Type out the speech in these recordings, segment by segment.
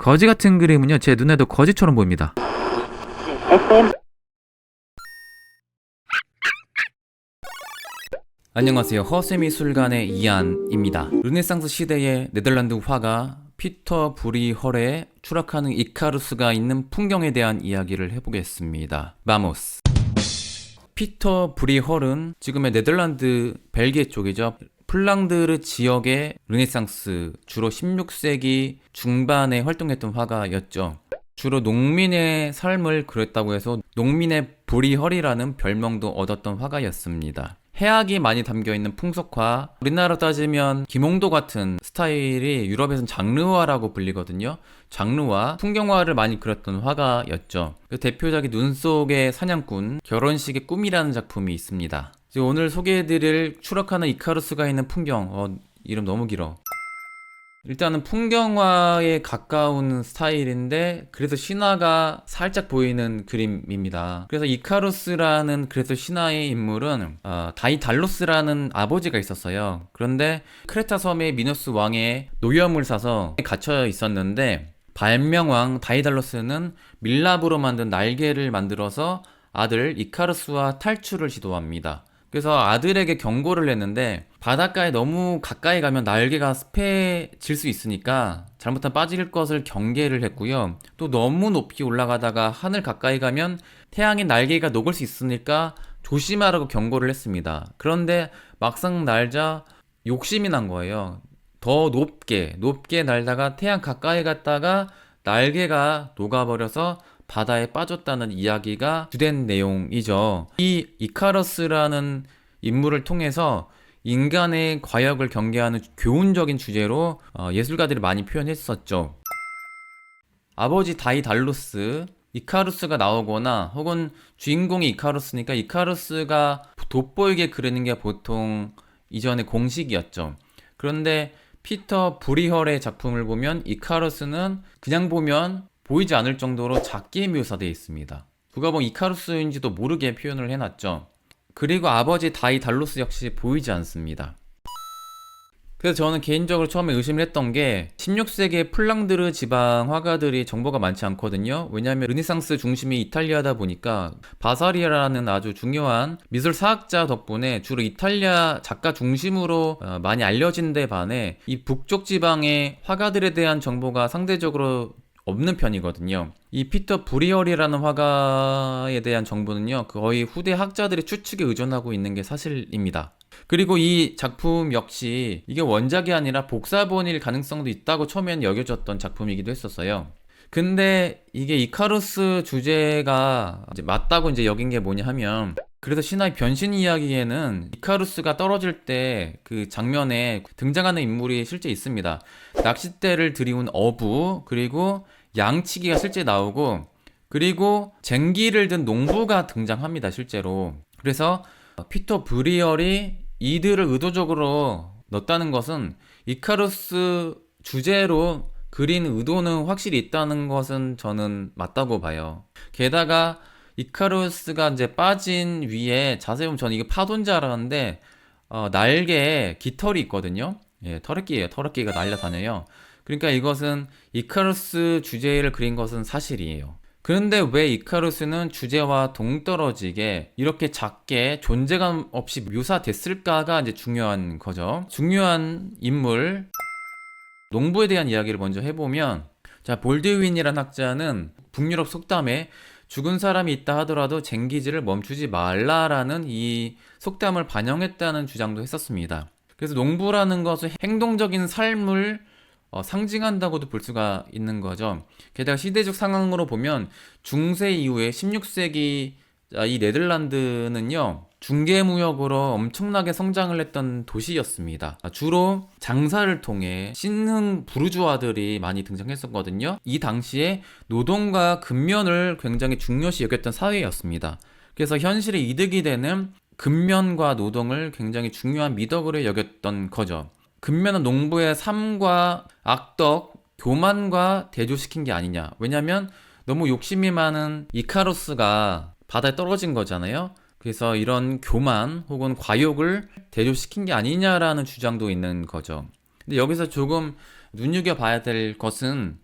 거지 같은 그림은요 제 눈에도 거지처럼 보입니다. 안녕하세요. 허세미술관의 이안입니다. 르네상스 시대의 네덜란드 화가 피터 브리 헐의 추락하는 이카루스가 있는 풍경에 대한 이야기를 해보겠습니다. 마모스. 피터 브리 헐은 지금의 네덜란드 벨기에 쪽이죠. 플랑드르 지역의 르네상스 주로 16세기 중반에 활동했던 화가였죠. 주로 농민의 삶을 그렸다고 해서 농민의 브리헐이라는 별명도 얻었던 화가였습니다. 해악이 많이 담겨 있는 풍속화, 우리나라로 따지면 김홍도 같은 스타일이 유럽에선 장르화라고 불리거든요. 장르화, 풍경화를 많이 그렸던 화가였죠. 그 대표작이 눈 속의 사냥꾼, 결혼식의 꿈이라는 작품이 있습니다. 오늘 소개해드릴 추락하는 이카루스가 있는 풍경, 어, 이름 너무 길어. 일단은 풍경화에 가까운 스타일인데 그래서 신화가 살짝 보이는 그림입니다. 그래서 이카루스라는 그래서 신화의 인물은 어, 다이달로스라는 아버지가 있었어요. 그런데 크레타 섬의 미노스 왕의 노염을 사서 갇혀 있었는데 발명왕 다이달로스는 밀랍으로 만든 날개를 만들어서 아들 이카루스와 탈출을 시도합니다. 그래서 아들에게 경고를 했는데 바닷가에 너무 가까이 가면 날개가 습해질 수 있으니까 잘못하면 빠질 것을 경계를 했고요. 또 너무 높이 올라가다가 하늘 가까이 가면 태양의 날개가 녹을 수 있으니까 조심하라고 경고를 했습니다. 그런데 막상 날자 욕심이 난 거예요. 더 높게 높게 날다가 태양 가까이 갔다가 날개가 녹아버려서 바다에 빠졌다는 이야기가 주된 내용이죠. 이 이카러스라는 인물을 통해서 인간의 과역을 경계하는 교훈적인 주제로 어, 예술가들이 많이 표현했었죠. 아버지 다이달로스, 이카루스가 나오거나 혹은 주인공이 이카루스니까 이카루스가 돋보이게 그리는 게 보통 이전의 공식이었죠. 그런데 피터 브리헐의 작품을 보면 이카루스는 그냥 보면 보이지 않을 정도로 작게 묘사되어 있습니다. 누가 보면 이카루스인지도 모르게 표현을 해놨죠. 그리고 아버지 다이 달로스 역시 보이지 않습니다. 그래서 저는 개인적으로 처음에 의심을 했던 게 16세기의 플랑드르 지방 화가들이 정보가 많지 않거든요. 왜냐하면 르네상스 중심이 이탈리아다 보니까 바사리아라는 아주 중요한 미술 사학자 덕분에 주로 이탈리아 작가 중심으로 어, 많이 알려진 데 반해 이 북쪽 지방의 화가들에 대한 정보가 상대적으로 없는 편이거든요. 이 피터 브리얼이라는 화가에 대한 정보는요, 거의 후대 학자들의 추측에 의존하고 있는 게 사실입니다. 그리고 이 작품 역시 이게 원작이 아니라 복사본일 가능성도 있다고 처음엔 여겨졌던 작품이기도 했었어요. 근데 이게 이카루스 주제가 이제 맞다고 이제 여긴 게 뭐냐 하면 그래서 신화의 변신 이야기에는 이카루스가 떨어질 때 그 장면에 등장하는 인물이 실제 있습니다. 낚싯대를 들이운 어부 그리고 양치기가 실제 나오고 그리고 쟁기를 든 농부가 등장합니다 실제로. 그래서 피터 브리얼이 이들을 의도적으로 넣었다는 것은 이카루스 주제로 그린 의도는 확실히 있다는 것은 저는 맞다고 봐요. 게다가 이카루스가 이제 빠진 위에 자세히 보면 저는 이게 파도인 줄 알았는데 어, 날개에 깃털이 있거든요. 예, 터렛기예요. 터렛기가 날려다녀요. 그러니까 이것은 이카루스 주제를 그린 것은 사실이에요. 그런데 왜 이카루스는 주제와 동떨어지게 이렇게 작게 존재감 없이 묘사됐을까가 이제 중요한 거죠. 중요한 인물 농부에 대한 이야기를 먼저 해보면 자 볼드윈이란 학자는 북유럽 속담에 죽은 사람이 있다 하더라도 쟁기질을 멈추지 말라라는 이 속담을 반영했다는 주장도 했었습니다. 그래서 농부라는 것은 행동적인 삶을 어, 상징한다고도 볼 수가 있는 거죠. 게다가 시대적 상황으로 보면 중세 이후에 16세기 이 네덜란드는요 중개무역으로 엄청나게 성장을 했던 도시였습니다. 주로 장사를 통해 신흥 부르주아들이 많이 등장했었거든요. 이 당시에 노동과 근면을 굉장히 중요시 여겼던 사회였습니다. 그래서 현실에 이득이 되는 근면과 노동을 굉장히 중요한 미덕으로 여겼던 거죠. 근면은 농부의 삶과 악덕, 교만과 대조시킨 게 아니냐. 왜냐면 너무 욕심이 많은 이카로스가 바다에 떨어진 거잖아요. 그래서 이런 교만 혹은 과욕을 대조시킨 게 아니냐라는 주장도 있는 거죠. 근데 여기서 조금 눈여겨봐야 될 것은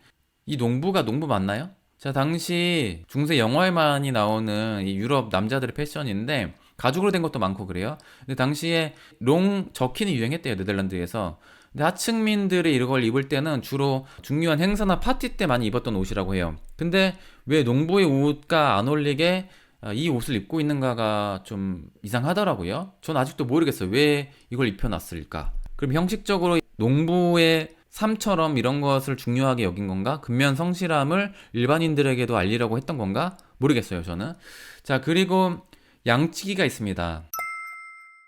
이 농부가 농부 맞나요? 자, 당시 중세 영화에 많이 나오는 이 유럽 남자들의 패션인데 가죽으로 된 것도 많고 그래요. 근데 당시에 롱 저킨이 유행했대요, 네덜란드에서. 근데 하층민들이 이걸 입을 때는 주로 중요한 행사나 파티 때 많이 입었던 옷이라고 해요. 근데 왜 농부의 옷과 안 어울리게 아, 이 옷을 입고 있는가가 좀 이상하더라고요. 전 아직도 모르겠어요. 왜 이걸 입혀놨을까? 그럼 형식적으로 농부의 삶처럼 이런 것을 중요하게 여긴 건가? 근면 성실함을 일반인들에게도 알리려고 했던 건가? 모르겠어요, 저는. 자, 그리고 양치기가 있습니다.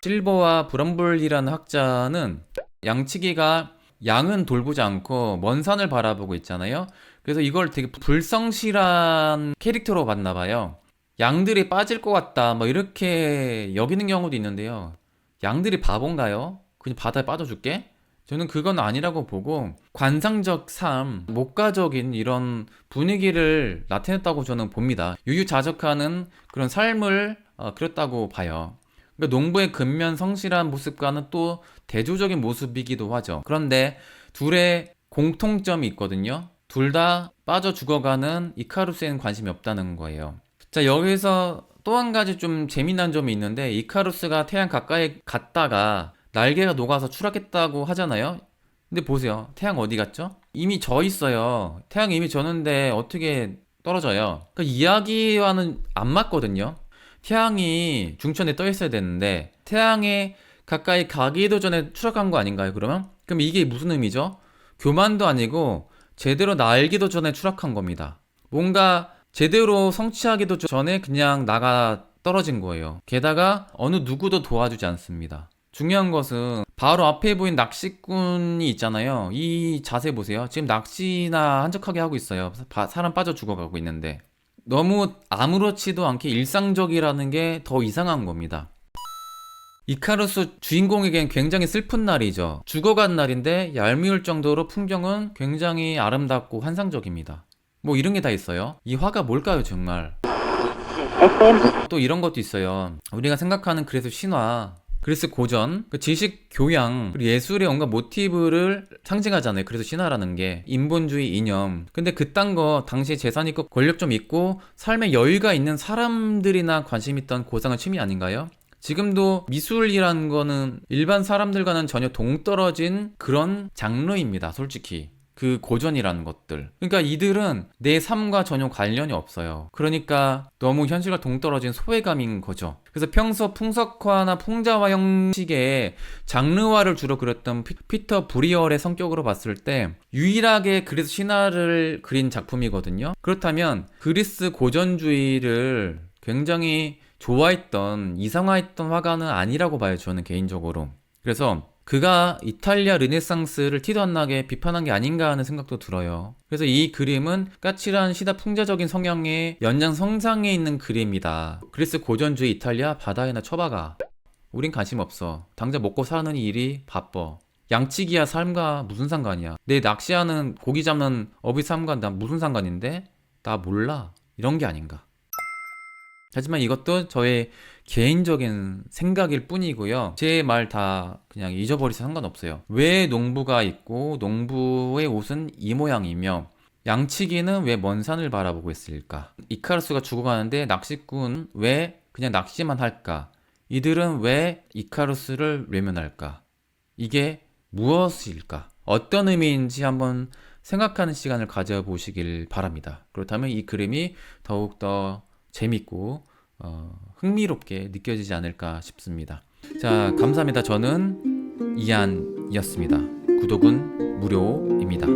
실버와 브럼블이라는 학자는 양치기가 양은 돌보지 않고 먼 산을 바라보고 있잖아요. 그래서 이걸 되게 불성실한 캐릭터로 봤나 봐요. 양들이 빠질 것 같다, 뭐 이렇게 여기는 경우도 있는데요. 양들이 바본가요? 그냥 바다에 빠져줄게? 저는 그건 아니라고 보고 관상적 삶, 목가적인 이런 분위기를 나타냈다고 저는 봅니다. 유유자적하는 그런 삶을 어, 그렸다고 봐요. 그러니까 농부의 근면 성실한 모습과는 또 대조적인 모습이기도 하죠. 그런데 둘의 공통점이 있거든요. 둘 다 빠져 죽어가는 이카루스에는 관심이 없다는 거예요. 자, 여기서 또 한 가지 좀 재미난 점이 있는데 이카루스가 태양 가까이 갔다가 날개가 녹아서 추락했다고 하잖아요. 근데 보세요. 태양 어디 갔죠? 이미 져 있어요. 태양이 이미 졌는데 어떻게 떨어져요? 그 이야기와는 안 맞거든요. 태양이 중천에 떠 있어야 되는데 태양에 가까이 가기도 전에 추락한 거 아닌가요? 그러면? 그럼 이게 무슨 의미죠? 교만도 아니고 제대로 날기도 전에 추락한 겁니다. 뭔가 제대로 성취하기도 전에 그냥 나가 떨어진 거예요. 게다가 어느 누구도 도와주지 않습니다. 중요한 것은 바로 앞에 보인 낚시꾼이 있잖아요. 이 자세 보세요. 지금 낚시나 한적하게 하고 있어요. 바- 사람 빠져 죽어가고 있는데. 너무 아무렇지도 않게 일상적이라는 게 더 이상한 겁니다. 이카루스 주인공에겐 굉장히 슬픈 날이죠. 죽어간 날인데 얄미울 정도로 풍경은 굉장히 아름답고 환상적입니다. 뭐 이런 게 다 있어요. 이 화가 뭘까요, 정말? 또 이런 것도 있어요. 우리가 생각하는 그래서 신화, 그리스 고전, 그 지식 교양, 그리고 예술의 온갖 모티브를 상징하잖아요. 그래서 신화라는 게 인본주의 이념. 근데 그딴 거 당시에 재산 있고 권력 좀 있고 삶에 여유가 있는 사람들이나 관심 있던 고상한 취미 아닌가요? 지금도 미술이라는 거는 일반 사람들과는 전혀 동떨어진 그런 장르입니다. 솔직히. 그 고전이라는 것들. 그러니까 이들은 내 삶과 전혀 관련이 없어요. 그러니까 너무 현실과 동떨어진 소외감인 거죠. 그래서 평소 풍속화나 풍자화 형식의 장르화를 주로 그렸던 피, 피터 브리얼의 성격으로 봤을 때 유일하게 그리스 신화를 그린 작품이거든요. 그렇다면 그리스 고전주의를 굉장히 좋아했던 이상화했던 화가는 아니라고 봐요. 저는 개인적으로. 그래서 그가 이탈리아 르네상스를 티도 안 나게 비판한 게 아닌가 하는 생각도 들어요. 그래서 이 그림은 까칠한 시다 풍자적인 성향의 연장 성상에 있는 그림이다. 그리스 고전주의 이탈리아 바다에나 쳐박아. 우린 관심 없어. 당장 먹고 사는 일이 바빠. 양치기야 삶과 무슨 상관이야? 내 낚시하는 고기 잡는 어비 삶과 나 무슨 상관인데? 나 몰라. 이런 게 아닌가. 하지만 이것도 저의 개인적인 생각일 뿐이고요. 제 말 다 그냥 잊어버리서 상관없어요. 왜 농부가 있고 농부의 옷은 이 모양이며 양치기는 왜 먼 산을 바라보고 있을까? 이카루스가 죽어가는데 낚시꾼 왜 그냥 낚시만 할까? 이들은 왜 이카루스를 외면할까? 이게 무엇일까? 어떤 의미인지 한번 생각하는 시간을 가져보시길 바랍니다. 그렇다면 이 그림이 더욱더 재밌고 어, 흥미롭게 느껴지지 않을까 싶습니다. 자, 감사합니다. 저는 이한이었습니다. 구독은 무료입니다.